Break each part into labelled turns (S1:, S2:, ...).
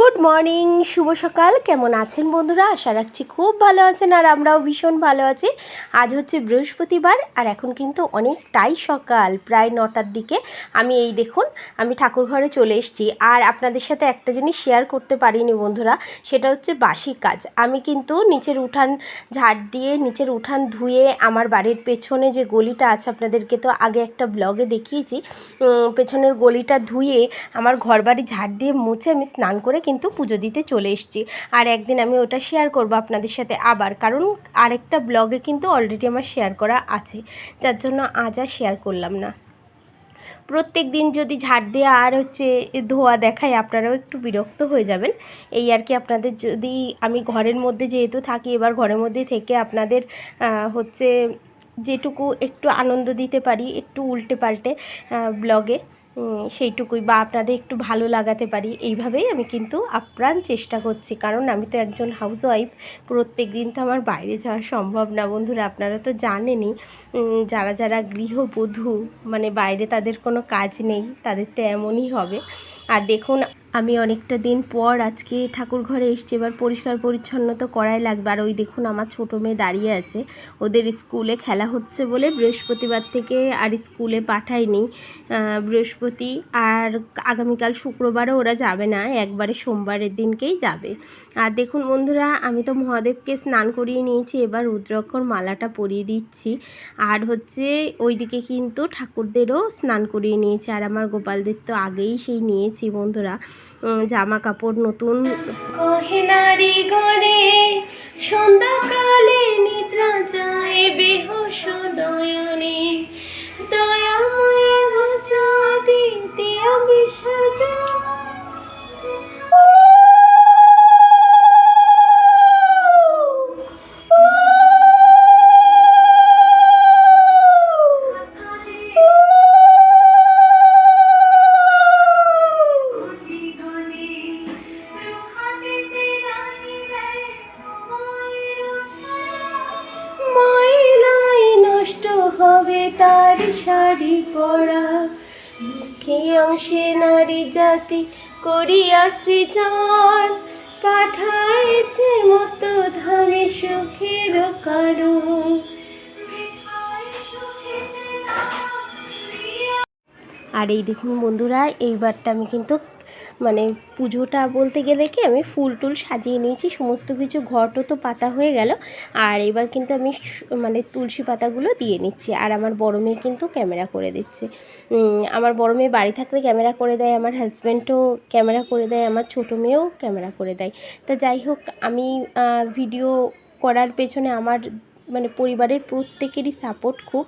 S1: Good morning, শুভ সকাল। কেমন আছেন বন্ধুরা? আশা রাখছি খুব ভালো আছেন আর আমরাও ভীষণ ভালো আছি। আজ হচ্ছে বৃহস্পতিবার আর এখন কিন্তু অনেকটাই সকাল, প্রায় নটার দিকে। আমি এই দেখুন, আমি ঠাকুর ঘরে চলে এসেছি। আর আপনাদের সাথে একটা জিনিস শেয়ার করতে পারিনি বন্ধুরা, সেটা হচ্ছে বাসি কাজ। আমি কিন্তু নিচের উঠান ঝাড় দিয়ে, নিচের উঠান ধুয়ে আমার বাড়ির পেছনে যে গলিটা আছে, আপনাদেরকে তো আগে একটা ব্লগে দেখিয়েছি পেছনের গলিটা ধুয়ে আমার ঘর বাড়ি ঝাড় দিয়ে মুছে আমি স্নান করে কিন্তু পুজো দিতে চলে এসেছি। আর একদিন আমি ওটা শেয়ার করব আপনাদের সাথে আবার। কারণ আরেকটা ব্লগে কিন্তু অলরেডি আমার শেয়ার করা আছে। যার জন্য আজ আর শেয়ার করলাম না। প্রত্যেক দিন যদি ঝাড় দেওয়া আর হচ্ছে ধোয়া দেখায়, আপনারাও একটু বিরক্ত হয়ে যাবেন। এই আর কি আপনাদের যদি আমি ঘরের মধ্যে যেহেতু থাকি, এবার ঘরের মধ্যে থেকে আপনাদের হচ্ছে যেটুকু একটু আনন্দ দিতে পারি, একটু উল্টে পাল্টে ব্লগে সেইটুকুই বা আপনাদের একটু ভালো লাগাতে পারি। এইভাবেই আমি কিন্তু আপ্রাণ চেষ্টা করছি। কারণ আমি তো একজন হাউসওয়াইফ প্রত্যেক দিন তো আমার বাইরে যাওয়া সম্ভব না। বন্ধুরা, আপনারা তো জানেনই যারা যারা গৃহবধূ মানে বাইরে তাদের কোনো কাজ নেই, তাদের তো এমনই হবে। আর দেখুন আমি অনেকটা দিন পর আজকে ঠাকুর ঘরে এসেছি। এবার পরিষ্কার পরিচ্ছন্ন তো করাই লাগবে। আর ওই দেখুন, আমার ছোটো মেয়ে দাঁড়িয়ে আছে। ওদের স্কুলে খেলা হচ্ছে বলে বৃহস্পতিবার থেকে আর স্কুলে পাঠায়নি। বৃহস্পতি আর আগামীকাল শুক্রবারও ওরা যাবে না। একবারে সোমবারের দিনকেই যাবে। আর দেখুন বন্ধুরা, আমি তো মহাদেবকে স্নান করিয়ে নিয়েছি। এবার রুদ্রক্ষর মালাটা পরিয়ে দিচ্ছি। আর হচ্ছে ওইদিকে কিন্তু ঠাকুরদেরও স্নান করিয়ে নিয়েছি। আর আমার গোপালদের তো আগেই সেই নিয়েছি বন্ধুরা। জামা কাপড় নতুন। কহেনারি ঘরে সন্ধ্যাকালে তার শাড়ি পরা। দুঃখী অংশে নারী জাতি করিয়া সৃজন। পাঠাইছে মতো ধামে সুখের কারণ। আর এই দেখুন বন্ধুরা এইবারটা আমি কিন্তু মানে পুজোটা বলতে গেলে কি আমি ফুল টুল সাজিয়ে নিয়েছি, সমস্ত কিছু ঘটও তো পাতা হয়ে গেল। আর এবার কিন্তু আমি মানে তুলসী পাতাগুলো দিয়ে নিচ্ছি। আর আমার বড় মেয়ে কিন্তু ক্যামেরা করে দিচ্ছে। আমার বড় মেয়ে বাড়ি থাকলে ক্যামেরা করে দেয়, আমার হাজব্যান্ডও ক্যামেরা করে দেয়, আমার ছোটো মেয়েও ক্যামেরা করে দেয়। তা যাই হোক, আমি ভিডিও করার পেছনে আমার মানে পরিবারের প্রত্যেকেরই সাপোর্ট খুব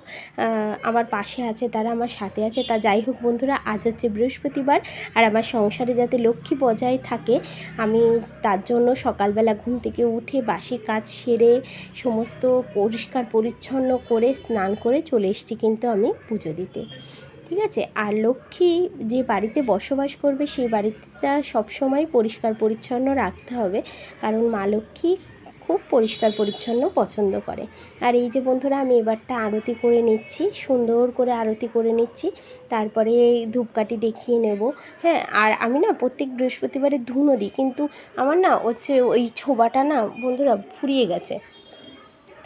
S1: আমার পাশে আছে, তারা আমার সাথে আছে। তা যাই হোক বন্ধুরা, আজ হচ্ছে বৃহস্পতিবার আর আমার সংসারে যাতে লক্ষ্মী বজায় থাকে, আমি তার জন্য সকালবেলা ঘুম থেকে উঠে বাসি কাজ সেরে সমস্ত পরিষ্কার পরিচ্ছন্ন করে স্নান করে চলে এসেছি কিন্তু আমি পুজো দিতে। ঠিক আছে? আর লক্ষ্মী যে বাড়িতে বসবাস করবে, সেই বাড়িটা সবসময় পরিষ্কার পরিচ্ছন্ন রাখতে হবে। কারণ মা লক্ষ্মী খুব পরিষ্কার পরিচ্ছন্ন পছন্দ করে। আর এই যে বন্ধুরা, আমি এবারটা আরতি করে নিচ্ছি, সুন্দর করে আরতি করে নিচ্ছি। তারপরে ধূপকাঠি দেখিয়ে নেব। হ্যাঁ আর আমি না প্রত্যেক বৃহস্পতিবারে ধুনো দিই, কিন্তু আমার না হচ্ছে ওই ছোবাটা না, বন্ধুরা, ফুরিয়ে গেছে।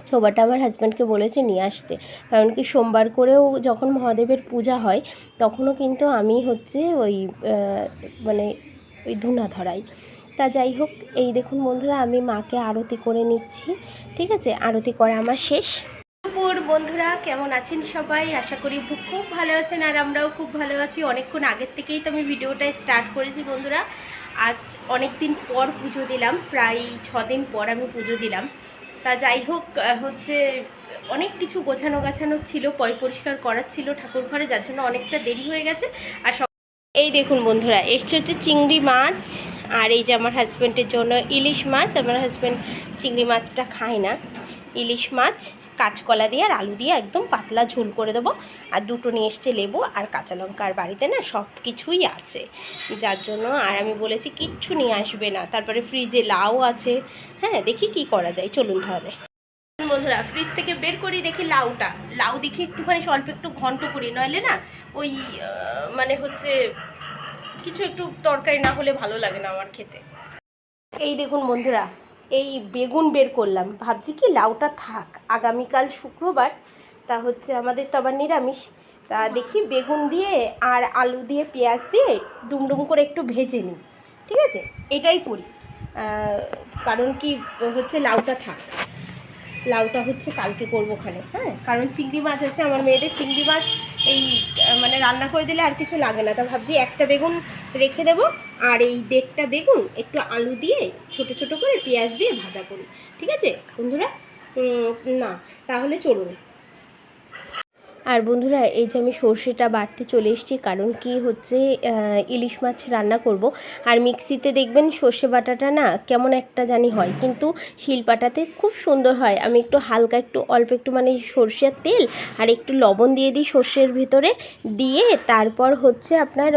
S1: ছোবাটা আমার হাজব্যান্ডকে বলেছে নিয়ে আসতে। কারণ কি, সোমবার করেও যখন মহাদেবের পূজা হয়, তখনও কিন্তু আমি হচ্ছে ওই মানে ওই ধুনা ধরাই। তা যাই হোক, এই দেখুন বন্ধুরা, আমি মাকে আরতি করে নিচ্ছি, ঠিক আছে? আরতি করা আমার শেষ। দুপুর, বন্ধুরা, কেমন আছেন সবাই? আশা করি খুব ভালো আছেন, আর আমরাও খুব ভালো আছি। অনেকক্ষণ আগের থেকেই তো আমি ভিডিওটা স্টার্ট করেছি বন্ধুরা। আজ অনেক দিন পর পুজো দিলাম, প্রায় দিন পর আমি পুজো দিলাম। তা যাই হোক হচ্ছে অনেক কিছু গোছানো গাছানো ছিল, পয় পরিষ্কার করার ছিল ঠাকুর ঘরে, যার জন্য অনেকটা দেরি হয়ে গেছে। আর এই দেখুন বন্ধুরা, এসছে হচ্ছে চিংড়ি মাছ। আর এই যে আমার হাজব্যান্ডের জন্য ইলিশ মাছ, আমার হাজব্যান্ড চিংড়ি মাছটা খায় না। ইলিশ মাছ, কাঁচকলা দিয়ে আর আলু দিয়ে একদম পাতলা ঝোল করে দেবো। আর দুটো নিয়ে এসছে লেবু আর কাঁচা লঙ্কা আর বাড়িতে না সব কিছুই আছে। যার জন্য আর আমি বলেছি কিচ্ছু নিয়ে আসবে না। তারপরে ফ্রিজে লাউ আছে। হ্যাঁ দেখি কি করা যায়। চলুন তাহলে। বন্ধুরা ফ্রিজ থেকে বের করি, দেখি লাউটা। লাউ দেখি একটুখানি অল্প একটু ঘন্ট করি। নইলে না ওই মানে হচ্ছে কিছু একটু তরকারি না হলে ভালো লাগে না আমার খেতে। এই দেখুন বন্ধুরা, এই বেগুন বের করলাম। ভাবছি কি লাউটা থাক, আগামীকাল শুক্রবার, তা হচ্ছে আমাদের তো আবার নিরামিষ। তা দেখি বেগুন দিয়ে আর আলু দিয়ে পেঁয়াজ দিয়ে ডুমডুম করে একটু ভেজে নিই, ঠিক আছে? এটাই করি। কারণ কি হচ্ছে লাউটা থাক। লাউটা হচ্ছে কালকে করব ওখানে হ্যাঁ? কারণ চিংড়ি মাছ আছে, আমার মেয়েদের চিংড়ি মাছ এই মানে রান্না করে দিলে আর কিছু লাগে না। তা ভাবছি একটা বেগুন রেখে দেবো, আর এই দেড়টা বেগুন একটু আলু দিয়ে ছোট ছোট করে পেঁয়াজ দিয়ে ভাজা করি। ঠিক আছে? বন্ধুরা না, তাহলে চলুন। আর বন্ধুরা, এই যে আমি সর্ষেটা বাড়তে চলে এসেছি, কারণ কি হচ্ছে ইলিশ মাছ রান্না করব। আর মিক্সিতে দেখবেন সর্ষে বাটাটা না কেমন একটা জানি হয়, কিন্তু শিলপাটাতে খুব সুন্দর হয়। আমি একটু হালকা, একটু অল্প, একটু মানে সর্ষের তেল আর একটু লবণ দিয়ে দিই সর্ষের ভিতরে। দিয়ে তারপর হচ্ছে আপনার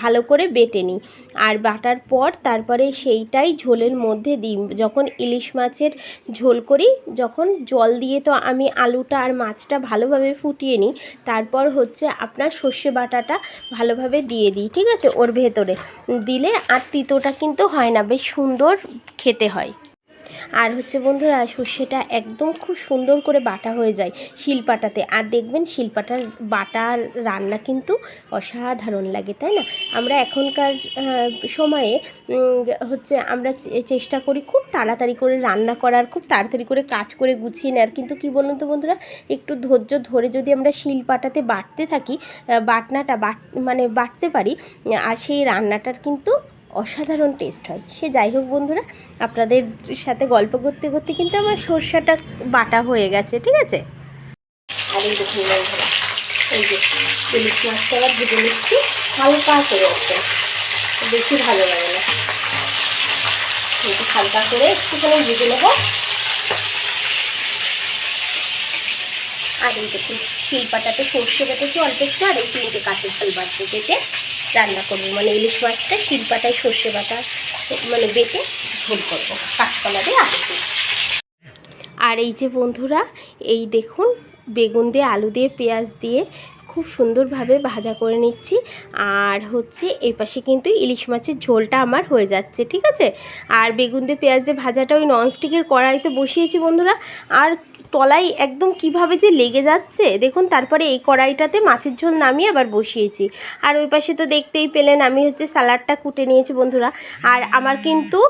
S1: ভালো করে বেটে নিই। আর বাটার পর তারপরে সেইটাই ঝোলের মধ্যে দিই। যখন ইলিশ মাছের ঝোল করি, যখন জল দিয়ে তো আমি আলুটা আর মাছটা ভালোভাবে ফুটিয়ে নিই তারপর হচ্ছে আপনার সর্ষে বাটাটা ভালোভাবে দিয়ে দিই, ঠিক আছে? ওর ভেতরে। দিলে আর তিতোটা কিন্তু হয় না, বেশ সুন্দর খেতে হয়। আর হচ্ছে বন্ধুরা, সর্ষেটা একদম খুব সুন্দর করে বাটা হয়ে যায় শিলপাটাতে। আর দেখবেন শিলপাটার বাটার রান্না কিন্তু অসাধারণ লাগে, তাই না? আমরা এখনকার সময়ে হচ্ছে আমরা চেষ্টা করি খুব তাড়াতাড়ি করে রান্না করার, খুব তাড়াতাড়ি করে কাজ করে গুছিয়ে নেওয়ার কিন্তু কি বলুন তো বন্ধুরা, একটু ধৈর্য ধরে যদি আমরা শিলপাটাতে বাটতে থাকি বাটনাটা বাট মানে বাটতে পারি আর সেই রান্নাটার কিন্তু অসাধারণ টেস্ট হয়। সে যাই হোক বন্ধুরা, আপনাদের সাথে গল্প করতে করতে কিন্তু আমার সর্ষাটা বাটা হয়ে গেছে, ঠিক আছে? আর এই যে ইলিশ মাছটা আবার ভেজে নিচ্ছি, হালকা করে বেশি ভালো লাগে না। একটু হালকা করে একটুখানি ভেজে নেব। আর এই দেখুন শিলপাটাতে সর্ষে বেটেছি অল্প একটু, আর এই তিনটে কাঁচের ঝাল বাটতে বেটে রান্না করব। মানে ইলিশ মাছটা, শিল পাতায় সর্ষে বাটা মানে বেটে ঝোল করব। কাঁচকলা দিয়ে আলু দিয়ে। আর এই যে বন্ধুরা, এই দেখুন, বেগুন দিয়ে, আলু দিয়ে, পেঁয়াজ দিয়ে খুব সুন্দরভাবে ভাজা করে নিচ্ছি। আর হচ্ছে এই পাশে কিন্তু ইলিশ মাছের ঝোলটা আমার হয়ে যাচ্ছে, ঠিক আছে? আর বেগুন দিয়ে, পেঁয়াজ দিয়ে ভাজাটা ওই ননস্টিকের কড়াইতে বসিয়েছি বন্ধুরা। আর তলাই একদম কীভাবে যে লেগে যাচ্ছে, দেখুন তারপরে এই কড়াইটাতে মাছের ঝোল নামিয়ে আবার বসিয়েছি। আর ওই পাশে তো দেখতেই পেলেন, আমি হচ্ছে স্যালাডটা কুটে নিয়েছি বন্ধুরা। আর আমার কিন্তু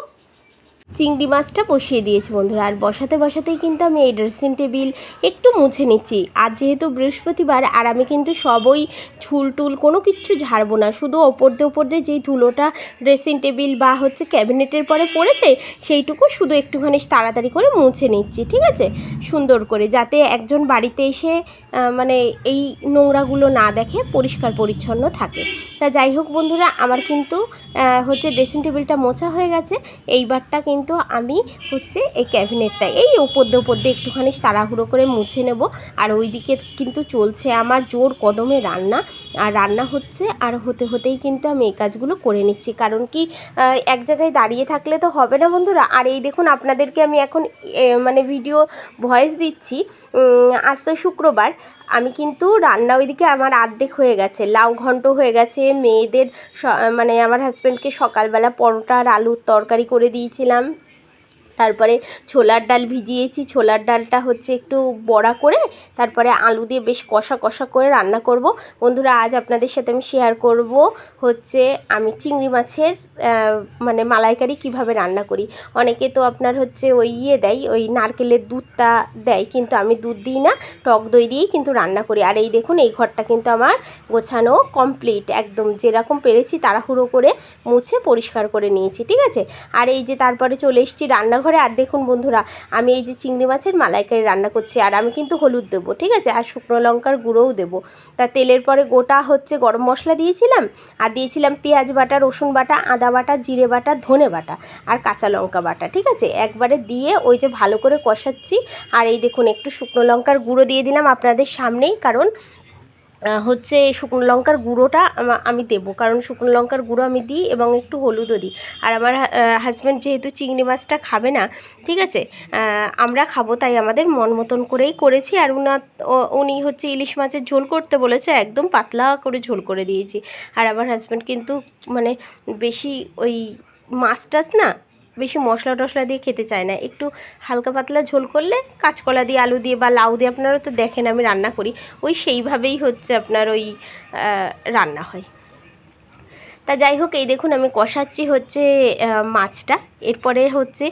S1: চিংড়ি মাছটা বসিয়ে দিয়েছি বন্ধুরা। আর বসাতে বসাতেই কিন্তু আমি এই ড্রেসিং টেবিল একটু মুছে নিচ্ছি। আর যেহেতু বৃহস্পতিবার, আর আমি কিন্তু সবই ছুল টুল কোনো কিচ্ছু ঝাড়বো না। শুধু ওপর দিয়ে ওপর দিয়ে যেই ধুলোটা ড্রেসিং টেবিল বা হচ্ছে ক্যাবিনেটের পরে পড়েছে, সেইটুকু শুধু একটুখানি তাড়াতাড়ি করে মুছে নিচ্ছি, ঠিক আছে? সুন্দর করে, যাতে একজন বাড়িতে এসে মানে এই নোংরাগুলো না দেখে পরিষ্কার পরিচ্ছন্ন থাকে। তা যাই হোক বন্ধুরা, আমার কিন্তু হচ্ছে ড্রেসিং টেবিলটা মোছা হয়ে গেছে। এইবারটা কিন্তু আমি হচ্ছে এই ক্যাবিনেটটা, এই ওপর ওপর দিয়ে একটুখানি তাড়াহুড়ো করে মুছে নেব। আর ওইদিকে কিন্তু চলছে আমার জোর কদমে রান্না। আর রান্না হচ্ছে আর হতে হতেই কিন্তু আমি এই কাজগুলো করে নিচ্ছি। কারণ কি এক জায়গায় দাঁড়িয়ে থাকলে তো হবে না বন্ধুরা। আর এই দেখুন আপনাদেরকে আমি এখন মানে ভিডিও ভয়েস দিচ্ছি। আজ তো শুক্রবার আমি কিন্তু রান্না ওইদিকে আমার আর্ধেক হয়ে গেছে। লাউ ঘন্ট হয়ে গেছে, মেয়েদের মানে আমার হাজব্যান্ডকে সকালবেলা পরোটা আর আলুর তরকারি করে দিয়েছিলাম। তারপরে ছোলার ডাল ভিজিয়েছি। ছোলার ডালটা হচ্ছে একটু বড়া করে তারপরে আলু দিয়ে বেশ কষা কষা করে রান্না করব। বন্ধুরা, আজ আপনাদের সাথে আমি শেয়ার করব হচ্ছে আমি চিংড়ি মাছের মানে মালাইকারি কীভাবে রান্না করি। অনেকে তো আপনার হচ্ছে ওই ইয়ে দেয়, ওই নারকেলের দুধটা দেয়, কিন্তু আমি দুধ দিই না, টক দই দিয়েই কিন্তু রান্না করি। আর এই দেখুন, এই ঘরটা কিন্তু আমার গোছানো কমপ্লিট একদম যেরকম পেরেছি তাড়াহুড়ো করে মুছে পরিষ্কার করে নিয়েছি, ঠিক আছে? আর এই যে তারপরে চলে এসেছি রান্নাঘরে। আর দেখুন বন্ধুরা, আমি এই যে চিংড়ি মাছের মালাইকারি রান্না করছি, আর আমি কিন্তু হলুদ দেবো, ঠিক আছে? আর শুকনো লঙ্কার গুঁড়োও দেবো। তা তেলের পরে গোটা হচ্ছে গরম মশলা দিয়েছিলাম, আর দিয়েছিলাম পেঁয়াজ বাটা, রসুন বাটা, আদা বাটা, জিরে বাটা, ধনে বাটা, আর কাঁচা লঙ্কা বাটা, ঠিক আছে? একবারে দিয়ে ওই যে ভালো করে কষাচ্ছি, আর এই দেখুন একটু শুকনো লঙ্কার গুঁড়ো দিয়ে দিলাম আপনাদের সামনেই, কারণ হচ্ছে শুকনো লঙ্কার গুঁড়োটা আমা- দেবো। কারণ শুকনো লঙ্কার গুঁড়ো আমি দিই এবং একটু হলুদও দিই। আর আমার হাজব্যান্ড যেহেতু চিংড়ি মাছটা খাবে না, ঠিক আছে? আমরা খাব তাই আমাদের মন মতন করেই করেছি। আর উনার উনি হচ্ছে ইলিশ মাছের ঝোল করতে বলেছে, একদম পাতলা করে ঝোল করে দিয়েছি। আর আমার হাজব্যান্ড কিন্তু মানে বেশি ওই মাছ টাছ না বেশি মশলা টশলা দিয়ে খেতে চায় না। একটু হালকা পাতলা ঝোল করলে কাঁচকলা দিয়ে, আলু দিয়ে বা লাউ দিয়ে আপনারা তো দেখেন আমি রান্না করি। ওই সেইভাবেই হচ্ছে আপনার ওই রান্না হয়। তা যাই হোক, এই দেখুন আমি কষাচ্ছি হচ্ছে মাছটা। এরপরে হচ্ছে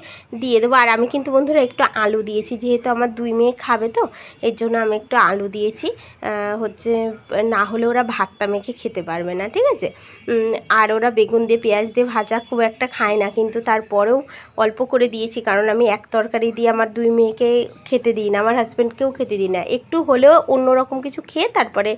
S1: দিয়ে দেবো। আর আমি কিন্তু বন্ধুরা একটু আলু দিয়েছি, যেহেতু আমার দুই মেয়ে খাবে তো, এর জন্য আমি একটু আলু দিয়েছি। হচ্ছে, না হলে ওরা ভাতটা মেখে খেতে পারবে না, ঠিক আছে? আর ওরা বেগুন দিয়ে, পেঁয়াজ দিয়ে ভাজা খুব একটা খায় না, কিন্তু তারপরেও অল্প করে দিয়েছি, কারণ আমি এক তরকারি দিয়ে আমার দুই মেয়েকে খেতে দিই না, আমার হাজব্যান্ডকেও খেতে দিই না। একটু হলেও অন্যরকম কিছু খেয়ে তারপরে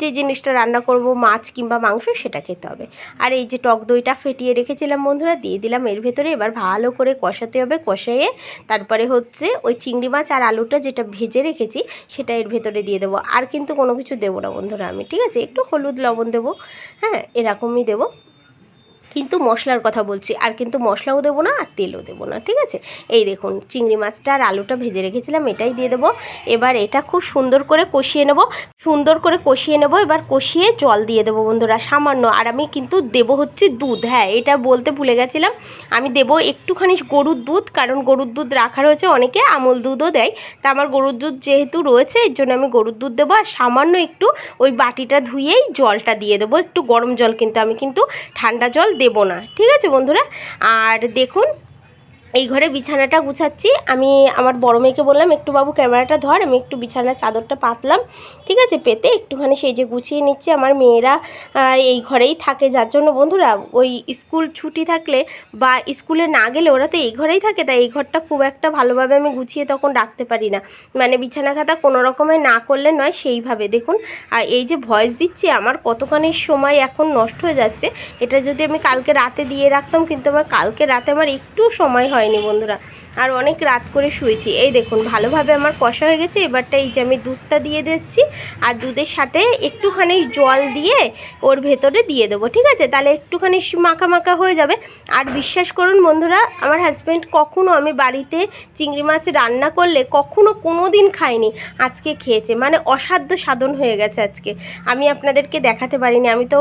S1: যে জিনিসটা রান্না করব, মাছ কিংবা মাংস সেটা খেতে হবে। আর এই যে টক দইটা ফেটিয়ে রেখেছিলাম বন্ধুরা, দিয়ে দিলাম এর ভেতরে। এবার ভালো করে কষাতে হবে কষাইয়ে তারপরে হচ্ছে ওই চিংড়ি মাছ আর আলুটা যেটা ভেজে রেখেছি, সেটা এর ভেতরে দিয়ে দেবো। আর কিন্তু কোনো কিছু দেবো না বন্ধুরা আমি, ঠিক আছে? একটু হলুদ লবণ দেবো হ্যাঁ এরকমই দেবো। কিন্তু মশলার কথা বলছি। আর কিন্তু মশলাও দেবো না, আর তেলও দেবো না, ঠিক আছে? এই দেখুন, চিংড়ি মাছটা আর আলুটা ভেজে রেখেছিলাম, এটাই দিয়ে দেবো। এবার এটা খুব সুন্দর করে কষিয়ে নেব। সুন্দর করে কষিয়ে নেব, এবার কষিয়ে জল দিয়ে দেবো বন্ধুরা, সামান্য। আর আমি কিন্তু দেবো হচ্ছে দুধ হ্যাঁ এটা বলতে ভুলে গেছিলাম। আমি দেবো একটুখানি গরুর দুধ, কারণ গরুর দুধ রাখা রয়েছে, অনেকে আমল দুধও দেয়। তা আমার গরুর দুধ যেহেতু রয়েছে, এর জন্য আমি গরুর দুধ দেবো। আর সামান্য একটু ওই বাটিটা ধুয়েই জলটা দিয়ে দেবো, একটু গরম জল কিন্তু আমি কিন্তু ঠান্ডা জল দেবো না। ঠিক আছে বন্ধুরা? আর দেখুন এই ঘরে বিছানাটা গুছাচ্ছি। আমি আমার বড় মেয়েকে বললাম, একটু বাবু ক্যামেরাটা ধর, আমি একটু বিছানার চাদরটা পাতলাম। ঠিক আছে, পেতে একটুখানি সেই যে গুছিয়ে নিচ্ছি। আমার মেয়েরা এই ঘরেই থাকে। যার জন্য বন্ধুরা, ওই স্কুল ছুটি থাকলে বা স্কুলে না গেলে ওরা তো এই ঘরেই থাকে। তাই এই ঘরটা খুব একটা ভালোভাবে আমি গুছিয়ে তখন রাখতে পারি না। মানে বিছানা খাতা কোনো রকমে না করলে নয়, সেইভাবে। দেখুন, আর এই যে ভয়েস দিচ্ছি, আমার কতখানি সময় এখন নষ্ট হয়ে যাচ্ছে। এটা যদি আমি কালকে রাতে দিয়ে রাখতাম, কিন্তু আমার কালকে রাতে আমার একটু সময় হয়নি বন্ধুরা। আর অনেক রাত করে শুয়েছি। এই দেখুন, ভালোভাবে আমার কষা হয়ে গেছে। এবারটা এই যে আমি দুধটা দিয়ে দিচ্ছি, আর দুধের সাথে একটুখানি জল দিয়ে ওর ভেতরে দিয়ে দেবো, ঠিক আছে? তাহলে একটুখানি মাখা মাখা হয়ে যাবে। আর বিশ্বাস করুন বন্ধুরা, আমার হাজব্যান্ড কখনো আমি বাড়িতে চিংড়ি মাছ রান্না করলে কখনো কোনো দিন খায়নি আজকে খেয়েছে। মানে অসাধ্য সাধন হয়ে গেছে আজকে। আমি আপনাদেরকে দেখাতে পারিনি। আমি তো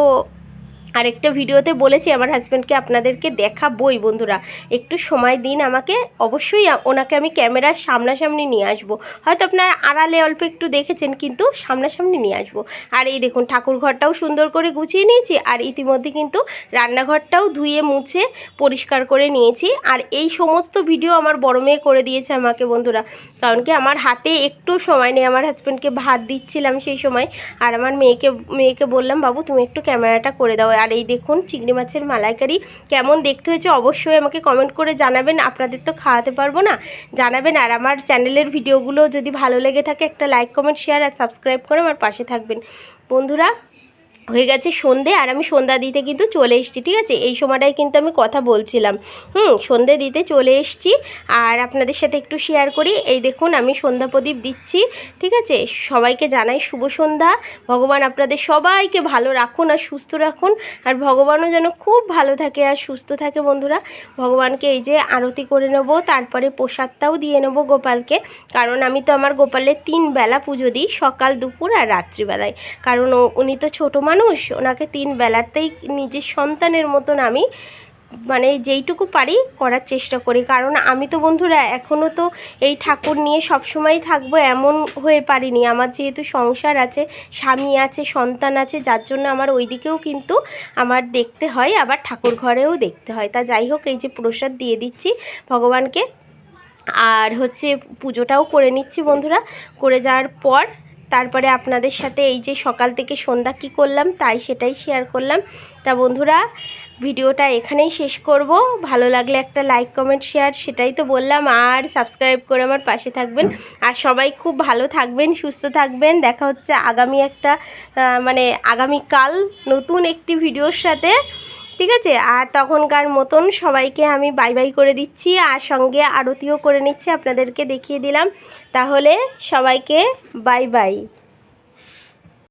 S1: আরেকটা ভিডিওতে বলেছি আমার হাজব্যান্ডকে আপনাদেরকে দেখাবই বন্ধুরা। একটু সময় দিন আমাকে, অবশ্যই ওনাকে আমি ক্যামেরার সামনাসামনি নিয়ে আসব। হয়তো আপনারা আড়ালে অল্প একটু দেখেছেন, কিন্তু সামনাসামনি নিয়ে আসব। আর এই দেখুন, ঠাকুর ঘরটাও সুন্দর করে গুছিয়ে নিয়েছি, আর ইতিমধ্যে কিন্তু রান্নাঘরটাও ধুয়ে মুছে পরিষ্কার করে নিয়েছি। আর এই সমস্ত ভিডিও আমার বড় মেয়ে করে দিয়েছে আমাকে বন্ধুরা। কারণ কি, আমার হাতে একটু সময় নেই, আমার হাজব্যান্ডকে ভাত দিচ্ছিলাম সেই সময়। আর আমার মেয়েকে মেয়েকে বললাম, বাবু, তুমি একটু ক্যামেরাটা করে দাও। আর এই দেখুন চিংড়ি মাছের মালাইকারি কেমন দেখতে হয়েছে অবশ্যই আমাকে কমেন্ট করে জানাবেন। আপনাদের তো খাওয়াতে পারব না। জানাবেন আর আমার চ্যানেলের ভিডিওগুলো যদি ভালো লেগে থাকে একটা লাইক কমেন্ট শেয়ার আর সাবস্ক্রাইব করে আমার পাশে থাকবেন। বন্ধুরা হয়ে গেছে সন্ধে আর আমি সন্ধ্যা দিতে কিন্তু চলে এসেছি, ঠিক আছে? এই সময়টায় কিন্তু আমি কথা বলছিলাম। হুম, সন্ধে দিতে চলে এসেছি আর আপনাদের সাথে একটু শেয়ার করি। এই দেখুন, আমি সন্ধ্যা প্রদীপ দিচ্ছি, ঠিক আছে? সবাইকে জানাই শুভ সন্ধ্যা। ভগবান আপনাদের সবাইকে ভালো রাখুন আর সুস্থ রাখুন। আর ভগবানও যেন খুব ভালো থাকে আর সুস্থ থাকে বন্ধুরা। ভগবানকে এই যে আরতি করে নেব, তারপরে প্রসাদটাও দিয়ে নেব গোপালকে। কারণ আমি তো আমার গোপালের তিন বেলা পুজো দিই, সকাল, দুপুর আর রাত্রিবেলায়। কারণ উনি তো ছোট মানুষ, ওনাকে তিন বেলাতেই নিজের সন্তানের মতন আমি মানে যেইটুকু পারি করার চেষ্টা করি। কারণ আমি তো বন্ধুরা এখনও তো এই ঠাকুর নিয়ে সবসময় থাকব এমন হয়ে পারিনি। আমার যেহেতু সংসার আছে, স্বামী আছে, সন্তান আছে, যার জন্য আমার ওই দিকেও কিন্তু আমার দেখতে হয়, আবার ঠাকুর ঘরেও দেখতে হয়। তা যাই হোক, এই যে প্রসাদ দিয়ে দিচ্ছি ভগবানকে। আর হচ্ছে পুজোটাও করে নিচ্ছি বন্ধুরা। করে যাওয়ার পর তারপরে আপনাদের সাথে এই যে সকাল থেকে সন্ধ্যা কী করলাম তাই সেটাই শেয়ার করলাম। তা বন্ধুরা, ভিডিওটা এখানেই শেষ করব। ভালো লাগলে একটা লাইক কমেন্ট শেয়ার সেটাই তো বললাম। আর সাবস্ক্রাইব করে আমার পাশে থাকবেন। আর সবাই খুব ভালো থাকবেন, সুস্থ থাকবেন। দেখা হচ্ছে আগামী একটা মানে আগামীকাল নতুন একটি ভিডিওর সাথে। ঠিক আছে? আর তখনকার মতন সবাইকে আমি বাই বাই করে দিচ্ছি, আর সঙ্গে আরতিও করে নিচ্ছি, আপনাদেরকে দেখিয়ে দিলাম। তাহলে সবাইকে বাই বাই